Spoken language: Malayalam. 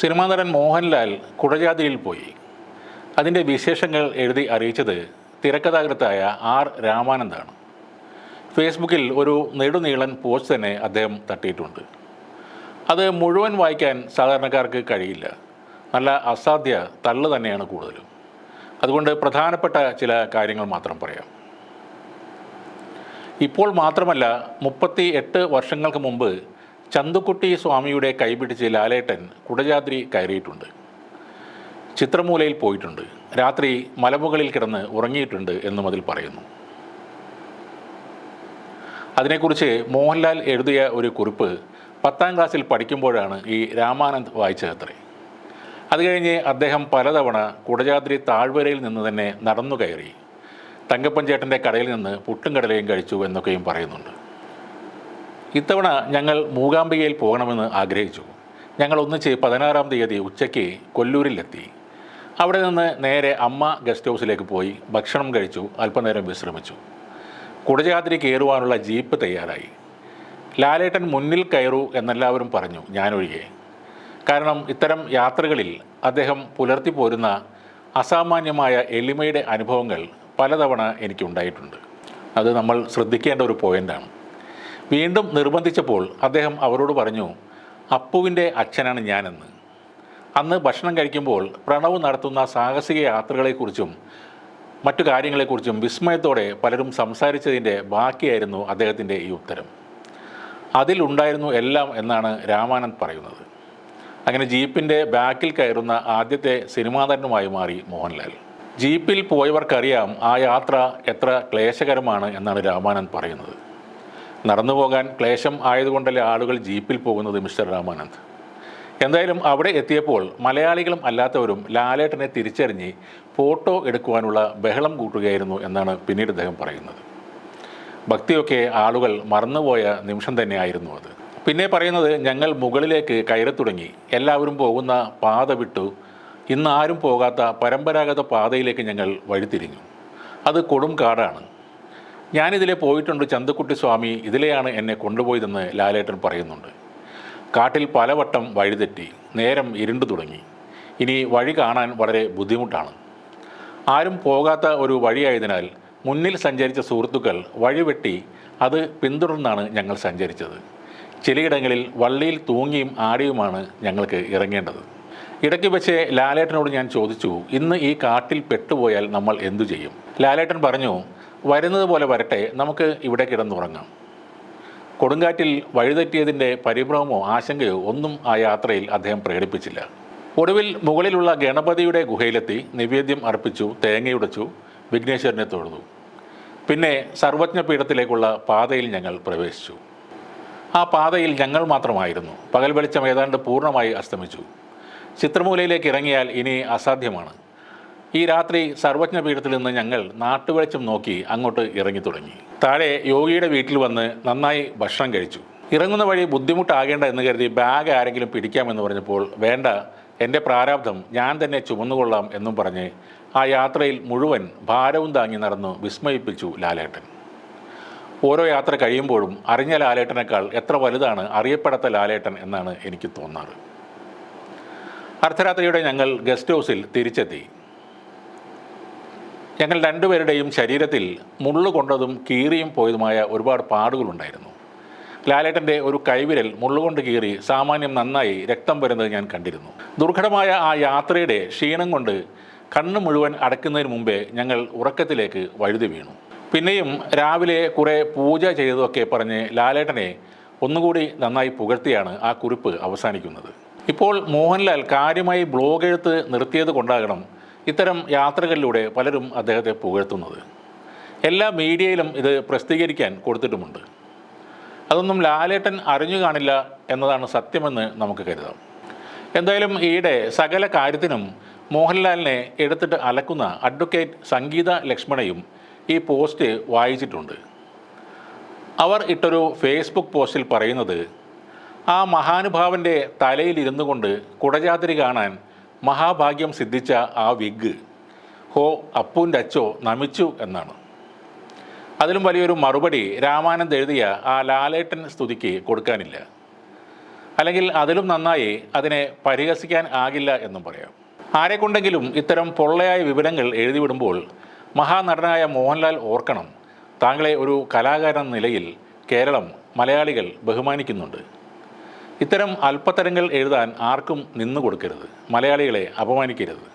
സിനിമാ നടൻ മോഹൻലാൽ കുടജാതിയിൽ പോയി. അതിന്റെ വിശേഷങ്ങൾ എഴുതി അറിയിച്ചത് തിരക്കഥാകൃത്തായ ആർ രാമാനന്ദാണ്. ഫേസ്ബുക്കിൽ ഒരു നെടുനീളൻ പോസ്റ്റ് തന്നെ അദ്ദേഹം തട്ടിയിട്ടുണ്ട്. അത് മുഴുവൻ വായിക്കാൻ സാധാരണക്കാർക്ക് കഴിയില്ല. നല്ല അസാധ്യ തള്ളു തന്നെയാണ് കൂടുതലും. അതുകൊണ്ട് പ്രധാനപ്പെട്ട ചില കാര്യങ്ങൾ മാത്രം പറയാം. ഇപ്പോൾ മാത്രമല്ല മുപ്പത്തി എട്ട് വർഷങ്ങൾക്ക് മുമ്പ് ചന്തുക്കുട്ടി സ്വാമിയുടെ കൈപിടിച്ച് ലാലേട്ടൻ കുടജാദ്രി കയറിയിട്ടുണ്ട്. ചിത്രമൂലയിൽ പോയിട്ടുണ്ട്. രാത്രി മലമുകളിൽ കിടന്ന് ഉറങ്ങിയിട്ടുണ്ട് എന്നും അതിൽ പറയുന്നു. അതിനെക്കുറിച്ച് മോഹൻലാൽ എഴുതിയ ഒരു കുറിപ്പ് പത്താം ക്ലാസ്സിൽ പഠിക്കുമ്പോഴാണ് ഈ രാമാനന്ദ് വായിച്ചതത്രേ. അത് കഴിഞ്ഞ് അദ്ദേഹം പലതവണ കുടജാദ്രി താഴ്വരയിൽ നിന്ന് തന്നെ നടന്നു കയറി. തങ്കപ്പൻചേട്ടന്റെ കടയിൽ നിന്ന് പുട്ടും കടലയും കഴിച്ചു എന്നൊക്കെയും പറയുന്നുണ്ട്. ഇത്തവണ ഞങ്ങൾ മൂകാംബികയിൽ പോകണമെന്ന് ആഗ്രഹിച്ചു. ഞങ്ങൾ ഒന്നിച്ച് പതിനാറാം തീയതി ഉച്ചയ്ക്ക് കൊല്ലൂരിലെത്തി. അവിടെ നിന്ന് നേരെ അമ്മ ഗസ്റ്റ് ഹൗസിലേക്ക് പോയി ഭക്ഷണം കഴിച്ചു അല്പനേരം വിശ്രമിച്ചു. കുടജാതിരി കയറുവാനുള്ള ജീപ്പ് തയ്യാറായി. ലാലേട്ടൻ മുന്നിൽ കയറൂ എന്നെല്ലാവരും പറഞ്ഞു ഞാനൊഴികെ. കാരണം ഇത്തരം യാത്രകളിൽ അദ്ദേഹം പുലർത്തി പോരുന്ന അസാമാന്യമായ എളിമയുടെ അനുഭവങ്ങൾ പലതവണ എനിക്കുണ്ടായിട്ടുണ്ട്. അത് നമ്മൾ ശ്രദ്ധിക്കേണ്ട ഒരു പോയിന്റാണ് വീണ്ടും നിർബന്ധിച്ചപ്പോൾ അദ്ദേഹം അവരോട് പറഞ്ഞു അപ്പുവിന്റെ അച്ഛനാണ് ഞാനെന്ന്. അന്ന് ഭക്ഷണം കഴിക്കുമ്പോൾ പ്രണവ് നടത്തുന്ന സാഹസിക യാത്രകളെക്കുറിച്ചും മറ്റു കാര്യങ്ങളെക്കുറിച്ചും വിസ്മയത്തോടെ പലരും സംസാരിച്ചതിന്റെ ബാക്കിയായിരുന്നു അദ്ദേഹത്തിന്റെ ഈ ഉത്തരം. അതിലുണ്ടായിരുന്നു എല്ലാം എന്നാണ് രാമാനന്ദ് പറയുന്നത്. അങ്ങനെ ജീപ്പിന്റെ ബാക്കിൽ കയറുന്ന ആദ്യത്തെ സിനിമാ മാറി മോഹൻലാൽ. ജീപ്പിൽ പോയവർക്കറിയാം ആ യാത്ര എത്ര ക്ലേശകരമാണ് എന്നാണ് രാമാനന്ദ് പറയുന്നത്. നടന്നു പോകാൻ ക്ലേശം ആയതുകൊണ്ടല്ലേ ആളുകൾ ജീപ്പിൽ പോകുന്നത് മിസ്റ്റർ രാമാനന്ദ്? എന്തായാലും അവിടെ എത്തിയപ്പോൾ മലയാളികളും അല്ലാത്തവരും ലാലേട്ടനെ തിരിച്ചറിഞ്ഞ് ഫോട്ടോ എടുക്കുവാനുള്ള ബഹളം കൂട്ടുകയായിരുന്നു എന്നാണ് പിന്നീട് അദ്ദേഹം പറയുന്നത്. ഭക്തിയൊക്കെ ആളുകൾ മറന്നുപോയ നിമിഷം തന്നെയായിരുന്നു അത്. പിന്നെ പറയുന്നത് ഞങ്ങൾ മുകളിലേക്ക് കയറി തുടങ്ങി എല്ലാവരും പോകുന്ന പാത വിട്ടു. ഇന്ന് ആരും പോകാത്ത പരമ്പരാഗത പാതയിലേക്ക് ഞങ്ങൾ വഴിതിരിഞ്ഞു. അത് കൊടും കാടാണ് ഞാനിതിലെ പോയിട്ടുണ്ട് ചന്തക്കുട്ടി സ്വാമി ഇതിലെയാണ് എന്നെ കൊണ്ടുപോയതെന്ന് ലാലേട്ടൻ പറയുന്നുണ്ട്. കാട്ടിൽ പലവട്ടം വഴിതെറ്റി നേരം ഇരുണ്ടു തുടങ്ങി. ഇനി വഴി കാണാൻ വളരെ ബുദ്ധിമുട്ടാണ്. ആരും പോകാത്ത ഒരു വഴിയായതിനാൽ മുന്നിൽ സഞ്ചരിച്ച സുഹൃത്തുക്കൾ വഴിവെട്ടി അത് പിന്തുടർന്നാണ് ഞങ്ങൾ സഞ്ചരിച്ചത്. ചിലയിടങ്ങളിൽ വള്ളിയിൽ തൂങ്ങിയും ആടിയുമാണ് ഞങ്ങൾക്ക് ഇറങ്ങേണ്ടത്. ഇടയ്ക്ക് വെച്ച് ലാലേട്ടനോട് ഞാൻ ചോദിച്ചു ഇന്ന് ഈ കാട്ടിൽ പെട്ടുപോയാൽ നമ്മൾ എന്തു ചെയ്യും? ലാലേട്ടൻ പറഞ്ഞു വരുന്നത് പോലെ വരട്ടെ നമുക്ക് ഇവിടെ കിടന്നുറങ്ങാം. കൊടുങ്കാറ്റിൽ വഴിതെറ്റിയതിന്റെ പരിഭ്രമമോ ആശങ്കയോ ഒന്നും ആ യാത്രയിൽ അദ്ദേഹം പ്രകടിപ്പിച്ചില്ല. ഒടുവിൽ മുകളിലുള്ള ഗണപതിയുടെ ഗുഹയിലെത്തി നിവേദ്യം അർപ്പിച്ചു തേങ്ങയുടച്ചു വിഘ്നേശ്വരനെ തൊഴുതു. പിന്നെ സർവജ്ഞ പീഠത്തിലേക്കുള്ള പാതയിൽ ഞങ്ങൾ പ്രവേശിച്ചു. ആ പാതയിൽ ഞങ്ങൾ മാത്രമായിരുന്നു. പകൽ വെളിച്ചം ഏതാണ്ട് പൂർണമായി അസ്തമിച്ചു. ചിത്രമൂലയിലേക്ക് ഇറങ്ങിയാൽ ഇനി അസാധ്യമാണ്. ഈ രാത്രി സർവജ്ഞ പീഠത്തിൽ നിന്ന് ഞങ്ങൾ നാട്ടുവെളിച്ചം നോക്കി അങ്ങോട്ട് ഇറങ്ങി തുടങ്ങി. താഴെ യോഗിയുടെ വീട്ടിൽ വന്ന് നന്നായി ഭക്ഷണം കഴിച്ചു. ഇറങ്ങുന്ന വഴി ബുദ്ധിമുട്ടാകേണ്ട എന്ന് കരുതി ബാഗ് ആരെങ്കിലും പിടിക്കാമെന്ന് പറഞ്ഞപ്പോൾ വേണ്ട എന്റെ പ്രാരാബ്ധം ഞാൻ തന്നെ ചുമന്നുകൊള്ളാം എന്നും പറഞ്ഞ് ആ യാത്രയിൽ മുഴുവൻ ഭാരവും താങ്ങി നടന്നു വിസ്മയിപ്പിച്ചു ലാലേട്ടൻ. ഓരോ യാത്ര കഴിയുമ്പോഴും അറിഞ്ഞ ലാലേട്ടനേക്കാൾ എത്ര വലുതാണ് അറിയപ്പെടാത്ത ലാലേട്ടൻ എന്നാണ് എനിക്ക് തോന്നാറ്. അർദ്ധരാത്രിയുടെ ഞങ്ങൾ ഗസ്റ്റ് ഹൗസിൽ തിരിച്ചെത്തി. ഞങ്ങൾ രണ്ടുപേരുടെയും ശരീരത്തിൽ മുള്ളു കൊണ്ടതും കീറിയും പോയതുമായ ഒരുപാട് പാടുകളുണ്ടായിരുന്നു. ലാലേട്ടന്റെ ഒരു കൈവിരൽ മുള്ളുകൊണ്ട് കീറി സാമാന്യം നന്നായി രക്തം വരുന്നത് ഞാൻ കണ്ടിരുന്നു. ദുർഘടമായ ആ യാത്രയുടെ ക്ഷീണം കൊണ്ട് കണ്ണ് മുഴുവൻ അടയ്ക്കുന്നതിന് മുമ്പേ ഞങ്ങൾ ഉറക്കത്തിലേക്ക് വഴുതി വീണു. പിന്നെയും രാവിലെ കുറേ പൂജ ചെയ്തതൊക്കെ പറഞ്ഞ് ലാലേട്ടനെ ഒന്നുകൂടി നന്നായി പുകഴ്ത്തിയാണ് ആ കുറിപ്പ് അവസാനിക്കുന്നത്. ഇപ്പോൾ മോഹൻലാൽ കാര്യമായി ബ്ലോഗ് എഴുത്ത് നിർത്തിയത് കൊണ്ടാകണം ഇത്തരം യാത്രകളിലൂടെ പലരും അദ്ദേഹത്തെ പുകഴ്ത്തുന്നത്. എല്ലാ മീഡിയയിലും ഇത് പ്രസിദ്ധീകരിക്കാൻ കൊടുത്തിട്ടുമുണ്ട്. അതൊന്നും ലാലേട്ടൻ അറിഞ്ഞു കാണില്ല എന്നതാണ് സത്യമെന്ന് നമുക്ക് കരുതാം. എന്തായാലും ഈയിടെ സകല കാര്യത്തിനും മോഹൻലാലിനെ എടുത്തിട്ട് അലക്കുന്ന അഡ്വക്കേറ്റ് സംഗീത ലക്ഷ്മണയും ഈ പോസ്റ്റ് വായിച്ചിട്ടുണ്ട്. അവർ ഇട്ടൊരു ഫേസ്ബുക്ക് പോസ്റ്റിൽ പറയുന്നത് ആ മഹാനുഭാവന്റെ തലയിലിരുന്നു കൊണ്ട് കുടജാതിരി കാണാൻ മഹാഭാഗ്യം സിദ്ധിച്ച ആ വിഗ് ഹോ അപ്പൂന്റെ അച്ചോ നമിച്ചു എന്നാണ്. അതിലും വലിയൊരു മറുപടി രാമാനന്ദ് എഴുതിയ ആ ലാലേട്ടൻ സ്തുതിക്ക് കൊടുക്കാനില്ല. അല്ലെങ്കിൽ അതിലും നന്നായി അതിനെ പരിഹസിക്കാൻ ആകില്ല എന്നും പറയാം. ആരെക്കൊണ്ടെങ്കിലും ഇത്തരം പൊള്ളയായ വിവരങ്ങൾ എഴുതിവിടുമ്പോൾ മഹാനടനായ മോഹൻലാൽ ഓർക്കണം താങ്കളെ ഒരു കലാകാരൻ നിലയിൽ കേരളം മലയാളികൾ ബഹുമാനിക്കുന്നുണ്ട്. ഇത്തരം അല്പത്തരങ്ങൾ എഴുതാൻ ആർക്കും നിന്നു കൊടുക്കരുത് മലയാളികളെ അപമാനിക്കരുത്.